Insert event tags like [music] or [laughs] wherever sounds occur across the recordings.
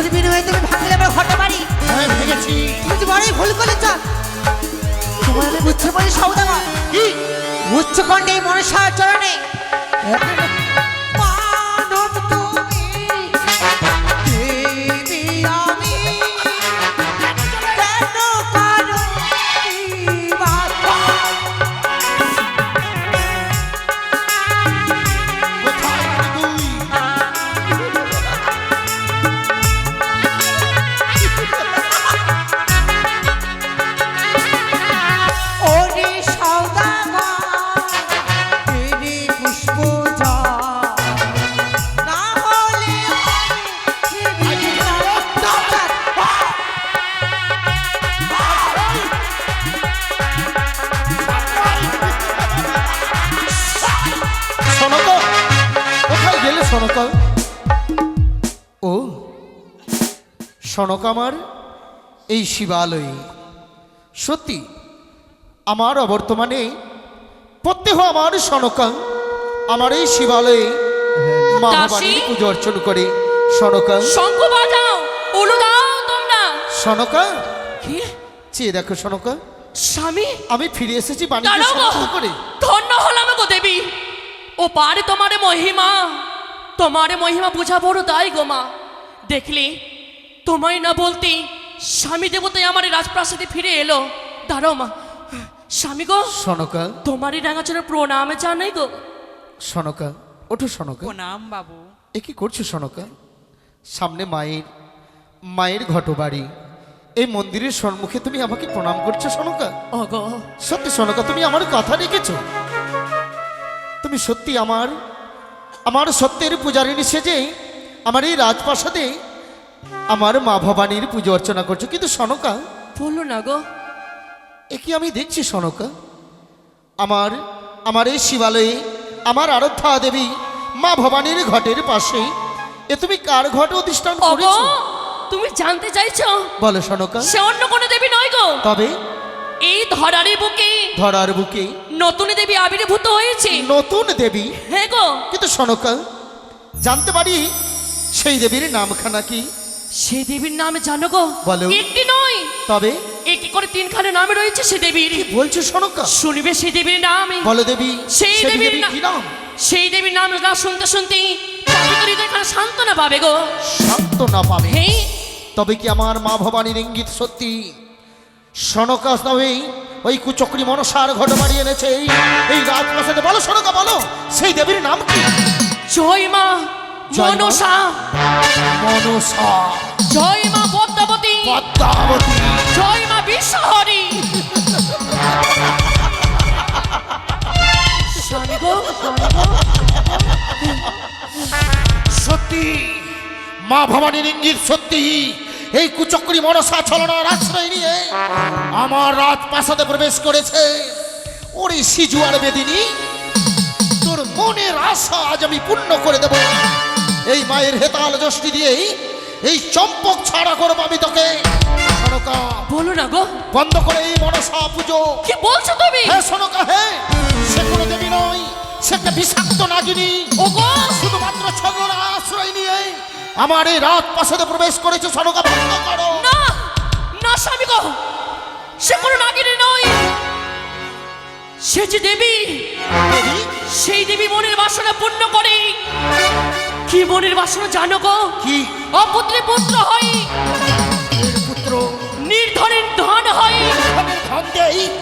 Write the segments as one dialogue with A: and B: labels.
A: পুজোর বিনিময়ে তুমি ভাঙলে আমার ঘটে
B: হ্যাঁ ভেঙেছি
A: তুমি তো বড়ই ভুল করেছ তোমার আমি বুঝতে পারি সৌদাগর
B: কি?
A: উচ্চকণ্ঠে এই মনসা চরণে।
B: গেলে সনকা ও সনক আমার এই শিবালয়ে। সত্যি আমার অবর্তমানে প্রত্যেহ আমার সনকা আমার এই শিবালয়ে মা
C: দাসী?
B: পুজো অর্চন করে। সনকা
C: শঙ্খ বাজাও উলু দাও তোমরা।
B: সনকা
C: কি?
B: চেয়ে দেখো সনকা
C: স্বামী?
B: আমি ফিরে এসেছি বাণিজ্য করে।
C: ধন্য হলাম গো দেবী। ও পারে তোমারে মহিমা তোমারে মহিমা বোঝা বড় তাই গো মা। দেখলি তোমায় না বলতে স্বামী দেবতাই আমার এই রাজপ্রাসাদে ফিরে এলো। দাঁড়াও মা স্বামী গো।
B: সনকা।
C: তোমারই ডাঙাচরের প্রণামে জানাই গো।
B: সনকা ওঠো সনকা।
D: প্রণাম বাবু।
B: এ কি করছ সনকা? সামনে মায়ের মায়ের ঘটবাড়ি। এই মন্দিরের সম্মুখে তুমি আমাকে প্রণাম করছ সনকা? সত্যি সনকা তুমি আমার কথা রেখেছো? তুমি সত্যি আমার আমার সত্যের পূজারিনী সেজে আমার এই রাজপ্রাসাদে আমার মা ভবানীর পুজো অর্চনা করছ। কিন্তু সনকা
C: বলো না গো।
B: এ কি আমি দেখছি সনকা? আমার আমার এই শিবালয়ে আমার আরাধ্যা দেবী মা ভবানীর ঘটের পাশে। এ তুমি কার ঘট অধিষ্ঠান করেছ?
C: তুমি জানতে চাইছো?
B: বলো সনকা।
C: সে অন্য কোনো দেবী নয় গো।
B: তবে
C: এই ধরারি বুকে
B: ধরার বুকে
C: নতুন দেবী আবির্ভূত হয়েছে।
B: নতুন দেবী?
C: হ্যাঁ গো।
B: কিন্তু সনকা জানতে পারি সেই দেবীর নামখানা কি?
C: সেই দেবীর নাম জানো গো।
B: বলো।
C: একটি নয়।
B: তবে?
C: একটি করে তিনখানে নাম রয়েছে সে দেবীর।
B: কি বলছো সনকা
C: শুনবে সেই দেবীর নাম।
B: বলো দেবী
C: সেই
B: সেই
C: দেবীর
B: কি নাম?
C: সেই দেবীর নাম না শুনতে হৃদয়খানা সান্ত্বনা পাবে গো।
B: শান্ত না পাবে তবে কি আমার মা ভবানীর ইঙ্গিত সত্যি? সনকা নবে ওই কুচক্রি মনসার ঘট বাড়ি এনেছে। এই- এই রাজপ্রাসাদে বলো সনকা বলো। সেই দেবীর নাম কি?
C: জয় মা
B: জয় মা।
C: মনসা।
B: মনসা।
C: জয় মা পদ্মাবতী।
B: পদ্মাবতী।
C: জয় মা বিশ্বহরি। স্বামী গো, স্বামী গো।
B: সত্যি মা ভবানীর ইঙ্গিত সত্যি। এই কুচক্রি মনসা ছলনার আশ্রয় নিয়ে আমার রাজপ্রাসাদে প্রবেশ করেছে। ওরে সিজুয়ার বেদিনী তোর মনের আশা আজ আমি পূর্ণ করে দেব। এই মায়ের হেতাল যষ্টি দিয়েই এই চম্পক ছাড়া করব আমি তোকে। সনকা
C: বলো না গো।
B: বন্ধ করে এই মনসা পুজো।
C: কি বলছো তুমি?
B: হ্যাঁ সনকা হ্যাঁ সে কোনো দেবী নয় সে একটা বিষাক্ত নাগিনী।
C: ও গো
B: শুধুমাত্র ছগড়া আশ্রয় আমার এই রাত প্রাসাদে প্রবেশ করেছে সনকা বন্ধ করো।
C: না না স্বামী গো সে কোনো নাগিনী নয়। সে যে দেবী সেই দেবী মনের বাসনা পূর্ণ করে। কি মনের বাসনা জানো গো?
B: কি?
C: অপুত্রে পুত্র হয়।
B: পুত্র?
C: নির্ধনের ধন হয়।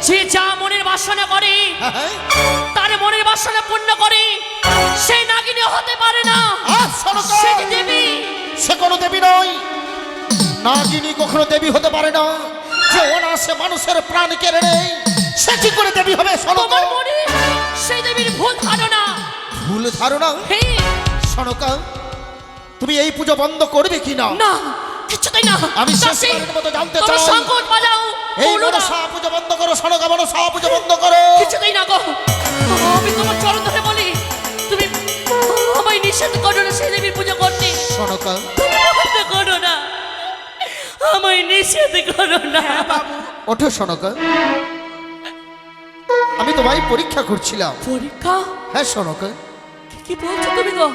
C: যে যা মনের বাসনা করে
B: হ্যাঁ, হ্যাঁ।
C: তার মনের বাসনা পূর্ণ করে। সেই নাগিনী হতে পারে না! সে দেবী?
B: সে কোনো দেবী নয়। নাগিনী কখনো দেবী হতে পারে না। যে অনাসে মানুষের প্রাণ কেড়ে নেই সে কি করে দেবী হবে
C: তোমার মনে সেই দেবীর ভুল ধারণা?
B: ভুল ধারণা? সনকা তুমি এই পুজো বন্ধ করবে কি না?
C: না কিছুতেই না।
B: আমি
C: দাসী,
B: মতো জানতে চাই।
C: সংকট বাজাও
B: এই। মনসা পুজো বন্ধ করো সনকা মনসা পুজো বন্ধ করো।
C: নিষেধ করো না।
B: ওঠো সনকা। আমি তোমায় পরীক্ষা করছিলাম।
C: পরীক্ষা?
B: হ্যাঁ সনকা।
C: কি বলছো তুমি গো?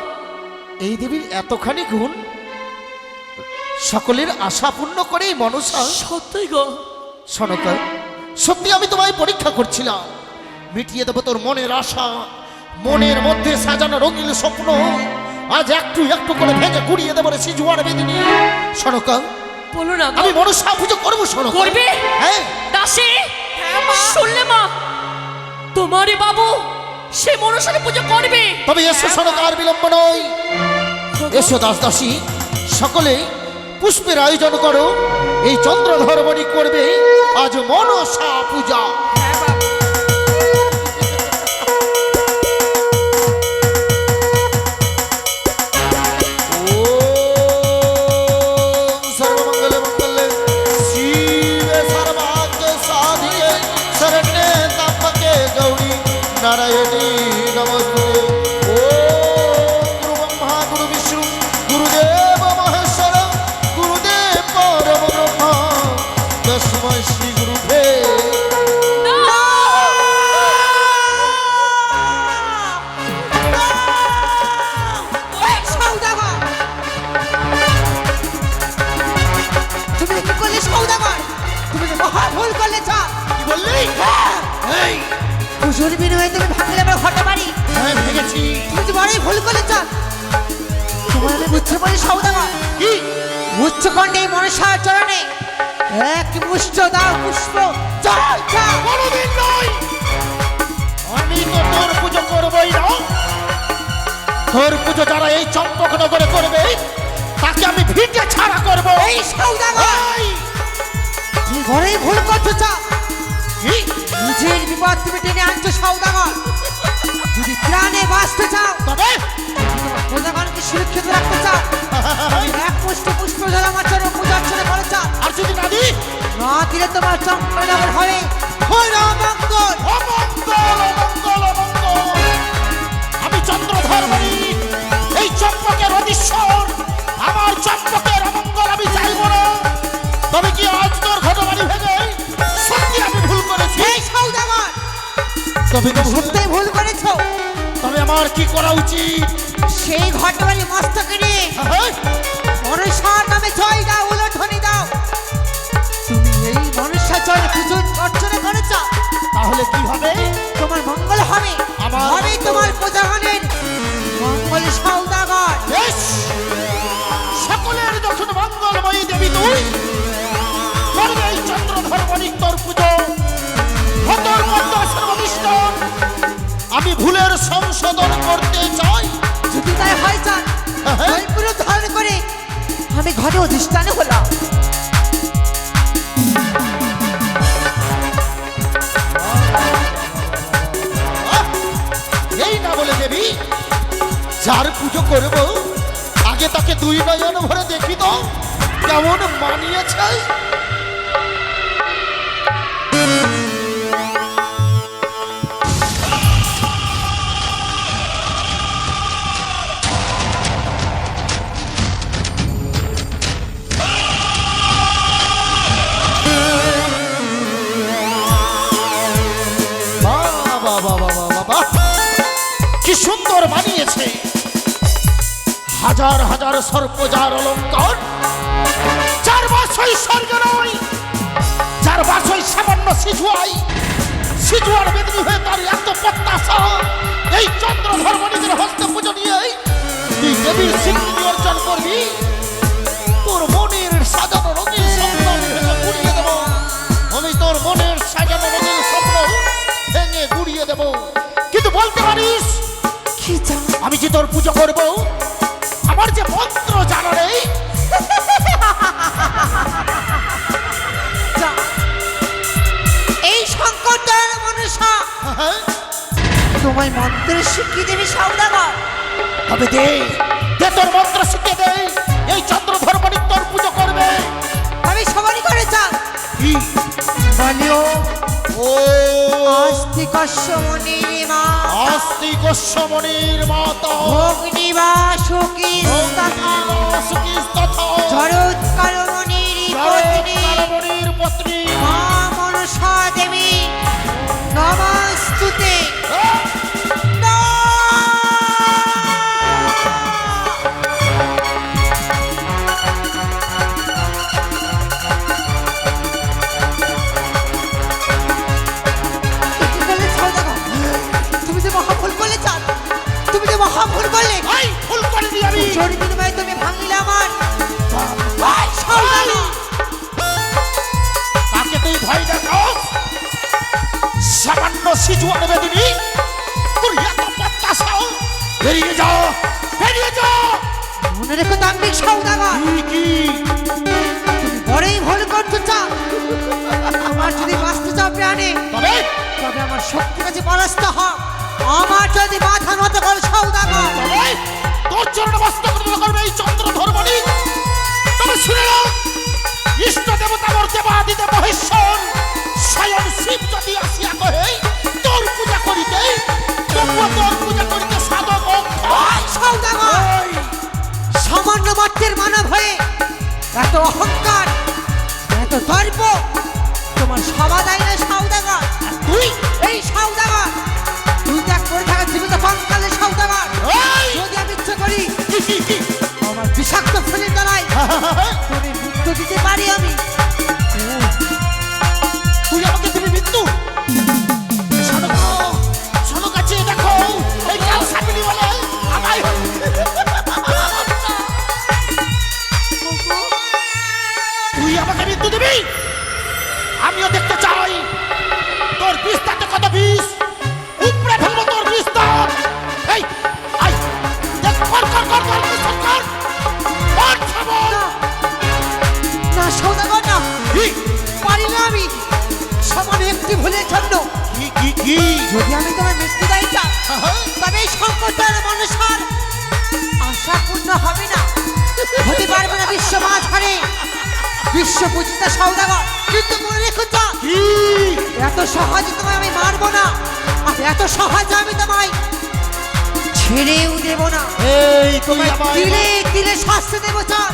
B: এই দেবীর এতখানি গুণ সকলের আশা পূর্ণ করে এই মনসা।
C: সত্যি গো।
B: সনকা সত্যি আমি তোমায় পরীক্ষা করছিলাম। মিটিয়ে দেবো তোর মনের আশা। মনের মধ্যে সাজানো রঙিন স্বপ্ন। আজ একটু একটু করে ভেঙে গুড়িয়ে দেবো রে সিজুয়ার বেদিনী। সনকা
C: বলো না গো।
B: আমি মনসা পুজো করব শোনো।
C: করবে?
B: হ্যাঁ।
C: দাসী শুনলে মা? তোমারে বাবু সে মনসারে পুজো করবে।
B: তবে এসো শোনো আর বিলম্ব নয়। এসো দাস দাসী সকলে পুষ্পের আয়োজন করো। এই চন্দ্রধর বণিক করবে আজ মনসা পূজা।
A: বড়ই ভুল করলে চা তোমার আমি বুঝতে পারি সৌদাগর
B: কি?
A: উচ্চকণ্ঠে এই মনসার চরণে এক মুষ্ট দাও পুষ্প।
B: কোনোদিন নয়! আমি তো তোর পুজো করবই না। তোর পুজো যারা এই চম্পকনগরে করবে তাকে আমি ভিটে ছাড়া করব।
A: এই সৌদাগর! তুমি বড়ই ভুল করছ চা? নিজের বিপদ তুমি টেনে আনছো সৌদাগর যদি প্রাণে বাঁচতে চাও
B: তবে
A: প্রজাগণকে সুরক্ষিত রাখতে চাও? এক পুষ্ট পুষ্প জল আমার চরণ পূজা অর্চনা করে চাও।
B: আর যদি না দিই?
A: না দিলে তোমার চম্পনগর হবে। হইল মঙ্গল!
B: অমঙ্গল অমঙ্গল অমঙ্গল। আমি চন্দ্রধর বলি এই চম্পকের অধীশ্বর। আমার চম্পকের অমঙ্গল আমি চাইব না। তবে কি ঘটবাড়ি সত্যি আমি ভুল করেছি?
A: এই সৌদাগর!
B: তবে তো ভুল তবে আমার কি করা উচিত?
A: সেই ঘটবাড়ি মস্তকে নিয়ে
B: হ্যাঁ?
A: মনুষ্যার নামে জয় দাও উলধ্বনি দাও। তুমি এই মনুষ্য পুজো অর্চনা করেছ
B: তাহলে কি হবে?
A: তোমার মঙ্গল হবে। তোমার প্রজাগণের মঙ্গল সৌদাগর।
B: সকলের যখন মঙ্গলময়ী দেবী তুই করবে তোর পুজো। আমি ভুলের সংশোধন করতে চাই।
A: যদি তাই হয় চান
B: হ্যাঁ।
A: ধারণ করে আমি ঘরে অধিষ্ঠানে হলাম।
B: এই না বলে দেবী যার পুজো করব আগে তাকে দুই নয়ন ভরে দেখি তো কেমন মানিয়েছে। হাজার হাজার সর্পজার অলঙ্কার। চার বাসই স্বর্গ নয় চার বাসই সামান্য শিশুয়াই শিশুয়ার বেদনী হয়ে তার এত প্রত্যাশা। এই চন্দ্র ধর্মনীদের হস্তে পুজো নিয়ে তুই দেবীর স্বীকৃতি অর্জন করবি। তোর মনের সাজানো রঙিন স্বপ্ন গুড়িয়ে দেব। আমি তোর মনের সাজানো রঙিন স্বপ্ন ভেঙে গুড়িয়ে দেব। কিন্তু বলতে পারিস আমি যে তোর পুজো করব
A: তোমায় মন্ত্র শিখিয়ে দেবে সৌদাগর
B: তবে দে দে তোর মন্ত্র শিখে দে এই চন্দ্রধর বণিক তোর পুজো করবে।
A: আমি সবারই করে চান
B: কি?
A: বলিও
B: ও?
A: আস্তি মা।
B: আস্তি মাতা
A: তথা।
B: তথা।
A: জরৎকারমণির পত্নী।
B: কারমণির পত্নী।
A: মা মনসা দেবী। নমস্তুতে।
B: কাকে তুই ভয় দেখাস? সামান্য শিশু আনবে তোর এত প্রত্যাশা বেরিয়ে যাও বেরিয়ে যাও
A: মনে রেখো তান্ত্রিক সৌদাগর
B: কি কি?
A: তুমি বড়ই ভুল করতে চাও। আমার যদি বাঁচতে চাও প্রাণে
B: তবে?
A: তবে আমার শক্তি কাছে পরাস্ত হও। আমার যদি মাথা নত করে সৌদাগর
B: তবে? তোর চরণ বস্ত করবে এই চন্দ্র
A: মাত্রের মানব হয়ে এত অহংকার এত দর্প তোমার সবাই না বিশ্ব পূজিতা সৌদাগর কিন্তু মনে রেখো
B: কি?
A: এত সহজে তোমায় আমি মারবো না আর এত সহজে আমি তোমায় ছেড়েও দেব না।
B: এই
A: তোমায় দিলে দিলে শাস্তি দেবো চান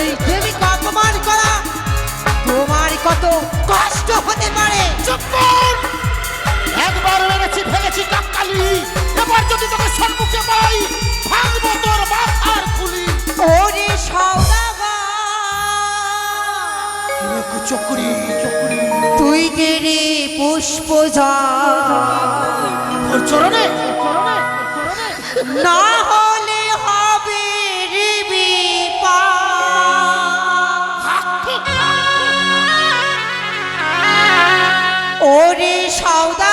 A: এই দেবীকে অপমান করা তোমার কত কষ্ট হতে পারে।
B: চুপ কর! একবার মেরেছি ভেঙেছি কাককালি। এবার যদি তোকে সম্মুখে পাই ভাঙবো তোর মাথার খুলি।
A: ওরে সৌদাগর তুই গেরে পুষ্প যা
B: চরণে?
A: না হলে হবে রে ওরে সৌদাগর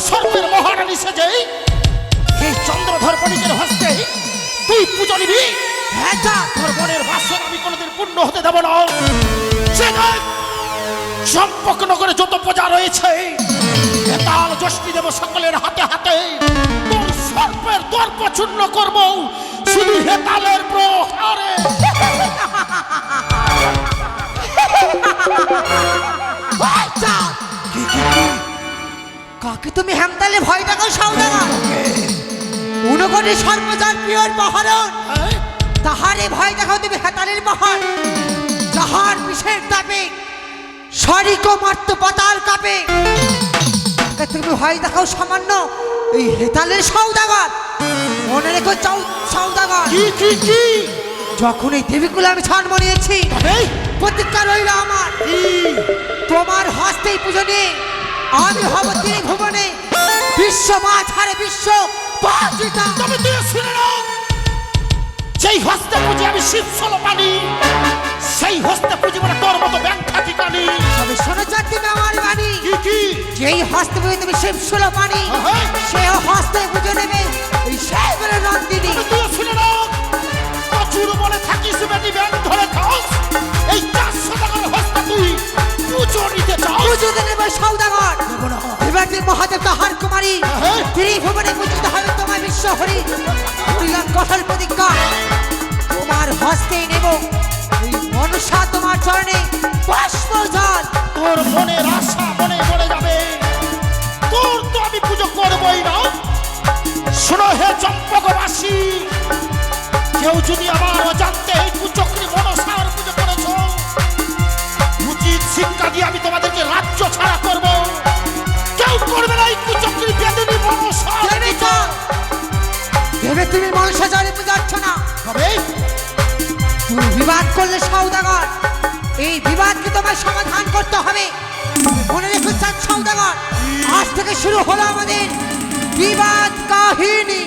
B: সর্বের মহারানী সেজে এই চন্দ্রধর পণ্ডিতের হস্তে তুই পুজো নিবি।
A: হ্যাঁ যা
B: তোর বাসন আমি কোনোদিন পূর্ণ হতে দেব না। চম্পকনগরে যত প্রজা রয়েছে তাল যষ্টি দেব সকলের হাতে হাতে তোর সর্পের দর্প চূর্ণ করব শুধু হেতালের প্রহারে। [laughs]
A: যা। কাকে তুমি হেমতালে ভয় দেখাও সাউদাগর উনকোটি সর্বজার প্রিয়র মহারণ
B: হ্যাঁ?
A: তাহারে ভয় দেখাও তুমি হেতালের মহান যাহার বিষের তাপে শরিক মার্ত পাতাল কাপে। তুমি ভয় দেখাও সামান্য এই হেতালের সৌদাগর মনে রেখো সৌদাগর
B: কি কি কি?
A: যখন এই দেবীকুলে আমি ছান মনিয়েছি
B: এই,
A: প্রতিজ্ঞা রইল আমার। তোমার হস্তেই পুজো নিয়ে আমি হব তিনি ভুবনে বিশ্ব মা ছাড়ে বিশ্ব পরাজিতা।
B: তবে তুই শুনে নাও সেই হস্তে পুজো আমি শিব পানি সেই হস্তে পুজো মানে তোর মতো থাকি কানি
A: তবে শোনো তুমি আমার বাণী?
B: কি কি?
A: যেই হস্তে পুজো তুমি শিব সুলো পানি
B: হ্যাঁ।
A: সে হস্তে পুজো নেবে সেই বলে নন্দিনী
B: তুই শুনে নাও প্রচুর বলে থাকিস বেটি ব্যাংক ধরে খাস এই চারশো তুই পুজো নিতে চাও
A: পুজো নেবে সৌদাগর এবার মহাদেব তাহার কুমারী
B: হ্যাঁ।
A: তিনি ভুবনে পূজিত হবে তোমার বিশ্ব হরি করিলাম কঠোর প্রতিজ্ঞা। তোমার হস্তেই নেব মনসা তোমার চরণে পুষ্প জল
B: তোর মনের আশা মনে মরে যাবে। তোর তো আমি পুজো করবই না। শোনো হে চম্পকবাসী কেউ যদি আমার অজান্তে এই কুচক্রি মনসার রাজ্য ছাড়া করব। কেউ করবে না এই কুচক্রি বেদনী মনসার
A: দেবে তো। দেবে তুমি মনসা জলে পূজাচ্ছ না।
B: হবে
A: তুমি বিবাদ করলে সৌদাগর। এই বিবাদকে তোমার সমাধান করতে হবে। মনে রেখো সৌদাগর। আজ থেকে শুরু হলো আমাদের বিবাদ কাহিনী।